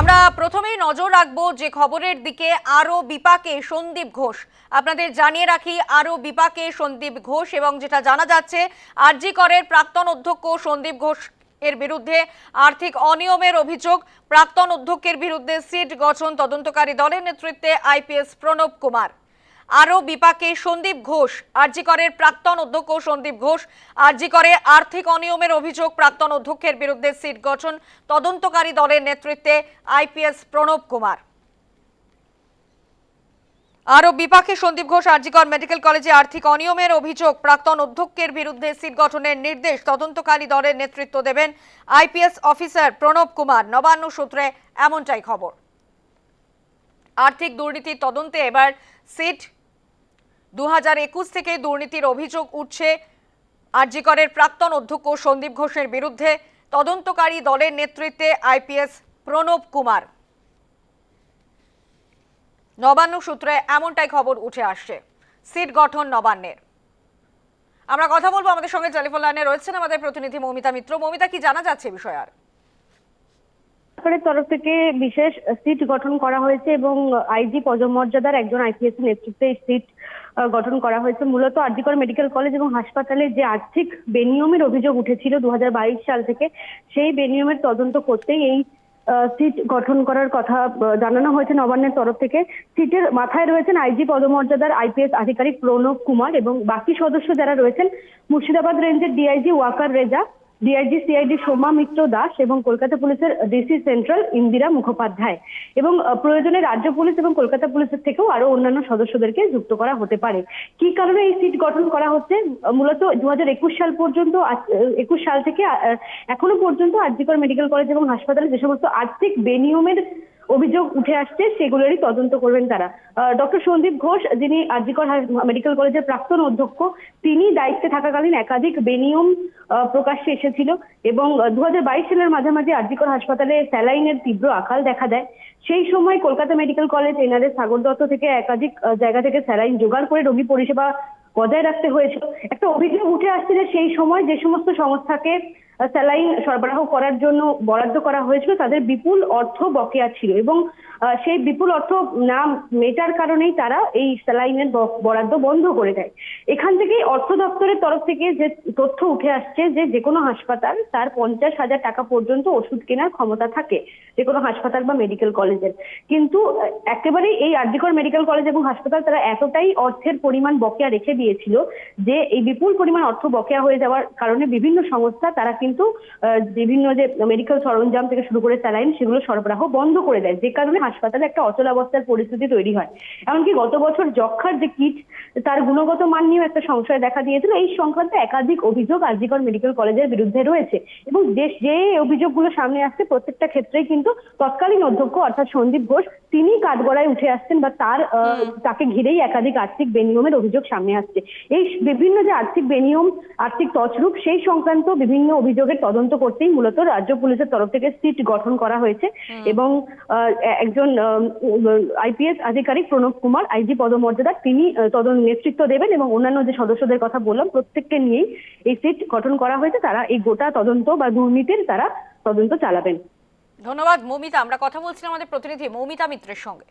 আমরা প্রথমেই নজর রাখব যে খবরের দিকে আরও বিপাকে সন্দীপ ঘোষ। আপনাদের জানিয়ে রাখি, আরও বিপাকে সন্দীপ ঘোষ এবং যেটা জানা যাচ্ছে, আরজি করের প্রাক্তন অধ্যক্ষ সন্দীপ ঘোষ এর বিরুদ্ধে আর্থিক অনিয়মের অভিযোগ। প্রাক্তন অধ্যক্ষের বিরুদ্ধে সিট গঠন তদন্তকারী দলের নেতৃত্বে আইপিএস প্রণব কুমার। আরও বিপাকে সন্দীপ ঘোষ। আরজিকরের প্রাক্তন অধ্যক্ষ সন্দীপ ঘোষ, আরজিকরে আর্থিক অনিয়মের অভিযোগ প্রাক্তন অধ্যক্ষের বিরুদ্ধে সিট গঠন তদন্তকারী দলের নেতৃত্বে আইপিএস প্রণব কুমার। আরও বিপাকে সন্দীপ ঘোষ, আরজিকর মেডিকেল কলেজে আর্থিক অনিয়মের অভিযোগ প্রাক্তন অধ্যক্ষের বিরুদ্ধে সিট গঠনের নির্দেশ তদন্তকারী দলের নেতৃত্ব দেবেন আইপিএস অফিসার প্রণব কুমার। নবান্ন সূত্রে এমনটাই খবর। আর্থিক দুর্নীতির তদন্তে এবার সিট দু থেকে দুর্নীতির অভিযোগ উঠছে আরজিকরের প্রাক্তন অধ্যক্ষ সন্দীপ ঘোষের বিরুদ্ধে। তদন্তকারী দলের নেতৃত্বে আইপিএস প্রণব কুমার। নবান্ন সূত্রে এমনটাই খবর উঠে আসছে। সিট গঠন নবান্নের। আমরা কথা বলব আমাদের সঙ্গে টেলিফোন লাইনে রয়েছেন আমাদের প্রতিনিধি মৌমিতা মিত্র। মৌমিতা, কি জানা যাচ্ছে বিষয় আর? সরকারের তরফ থেকে বিশেষ সিট গঠন করা হয়েছে এবং আইজি পদমর্যাদার একজন আইপিএস নেতৃত্বে এই সিট গঠন করা হয়েছে। মূলত আরজিকর মেডিকেল কলেজ এবং হাসপাতালে যে আর্থিক বেনিয়মের অভিযোগ উঠেছিল দু সাল থেকে, সেই বেনিয়মের তদন্ত করতেই এই সিট গঠন করার কথা জানানো হয়েছে নবান্নের তরফ থেকে। সিটের মাথায় রয়েছেন আইজি পদমর্যাদার আইপিএস আধিকারিক প্রণব কুমার এবং বাকি সদস্য যারা রয়েছেন মুর্শিদাবাদ রেঞ্জের DIG Wakar Reza. DIG CID Soma Mitra Das এবং কলকাতা পুলিশের ডিসি সেন্ট্রাল ইন্দিরা মুখোপাধ্যায়। এবং প্রয়োজনে রাজ্য পুলিশ এবং কলকাতা পুলিশের থেকেও আরও অন্যান্য সদস্যদেরকে যুক্ত করা হতে পারে। কি কারণে এই সিট গঠন করা হচ্ছে? মূলত দু হাজার একুশ সাল পর্যন্ত একুশ সাল থেকে এখনও পর্যন্ত আরজিকর মেডিকেল কলেজ এবং হাসপাতালে যে সমস্ত আর্থিক বেনিয়মের অভিযোগ উঠে আসছে, সেগুলোরই তদন্ত করবেন তারা। ডক্টর সন্দীপ ঘোষ, যিনি আরজিকর মেডিকেল কলেজের প্রাক্তন অধ্যক্ষ, তিনি দায়িত্বে থাকাকালীন একাধিক বেনিয়ম প্রকাশ্যে এসেছিল এবং দুহাজার বাইশ সালের মাঝামাঝি আরজিকর হাসপাতালে স্যালাইনের তীব্র আকাল দেখা দেয়। সেই সময় Kolkata medical college, NRS, Sagar Dutta থেকে একাধিক জায়গা থেকে স্যালাইন জোগাড় করে রোগী পরিষেবা বজায় রাখতে হয়েছিল। একটা অভিযোগ উঠে আসছে যে, সেই সময় যে সমস্ত সংস্থাকে স্যালাইন সরবরাহ করার জন্য বরাদ্দ করা হয়েছিল তাদের বিপুল অর্থ বকেয়া ছিল এবং সেই বিপুল অর্থ না মেটার কারণেই তারা এই স্যালাইনের বরাদ্দ বন্ধ করে দেয়। এখান থেকেই অর্থ দপ্তরের তরফ থেকে যে তথ্য উঠে আসছে যে যে কোনো হাসপাতাল তার পঞ্চাশ হাজার টাকা পর্যন্ত ওষুধ কেনার ক্ষমতা থাকে যে কোনো হাসপাতাল বা মেডিকেল কলেজের। কিন্তু আহ, একেবারেই এই আরজিকর মেডিকেল কলেজ এবং হাসপাতাল তারা এতটাই অর্থের পরিমাণ বকেয়া রেখে দিয়েছিল যে এই বিপুল পরিমাণ অর্থ বকেয়া হয়ে যাওয়ার কারণে বিভিন্ন সংস্থা তারা কিন্তু বিভিন্ন যে মেডিকেল সরঞ্জাম থেকে শুরু করে স্যালাইন সেগুলো সরবরাহ বন্ধ করে দেয়। যে কারণে হাসপাতালে একটা অচলাবস্থার পরিস্থিতি তৈরি হয়। এমনকি গত বছর যক্ষার যে কিট তার গুণগত মান নিয়েও একটা সংশয় দেখা দিয়েছিল। এই সংক্রান্ত একাধিক অভিযোগ আরজিকর মেডিকেল কলেজের বিরুদ্ধে রয়েছে। এবং যে যে অভিযোগগুলো সামনে আসছে প্রত্যেকটা ক্ষেত্রেই কিন্তু তৎকালীন অধ্যক্ষ অর্থাৎ সন্দীপ ঘোষ তিনি কাঠগড়ায় উঠে আসছেন বা তার তাকে ঘিরেই একাধিক আর্থিক বেনিয়মের অভিযোগ সামনে আসছে। এই বিভিন্ন যে আর্থিক বেনিয়ম আর্থিক তছরূপ সেই সংক্রান্ত বিভিন্ন অভিযোগের তদন্ত করতেই মূলত রাজ্য পুলিশের তরফ থেকে সিট গঠন করা হয়েছে। এবং একজন আইপিএস আধিকারিক প্রণব কুমার আইজি পদমর্যাদা তিনি তদন্ত নেতৃত্ব দেবেন এবং অন্যান্য যে সদস্যদের কথা বললাম প্রত্যেককে নিয়েই এই সিট গঠন করা হয়েছে। তারা এই গোটা তদন্ত বা দুর্নীতির তারা তদন্ত চালাবেন। ধন্যবাদ মৌমিতা। আমরা কথা বলছিলাম আমাদের প্রতিনিধি মৌমিতা মিত্রের সঙ্গে।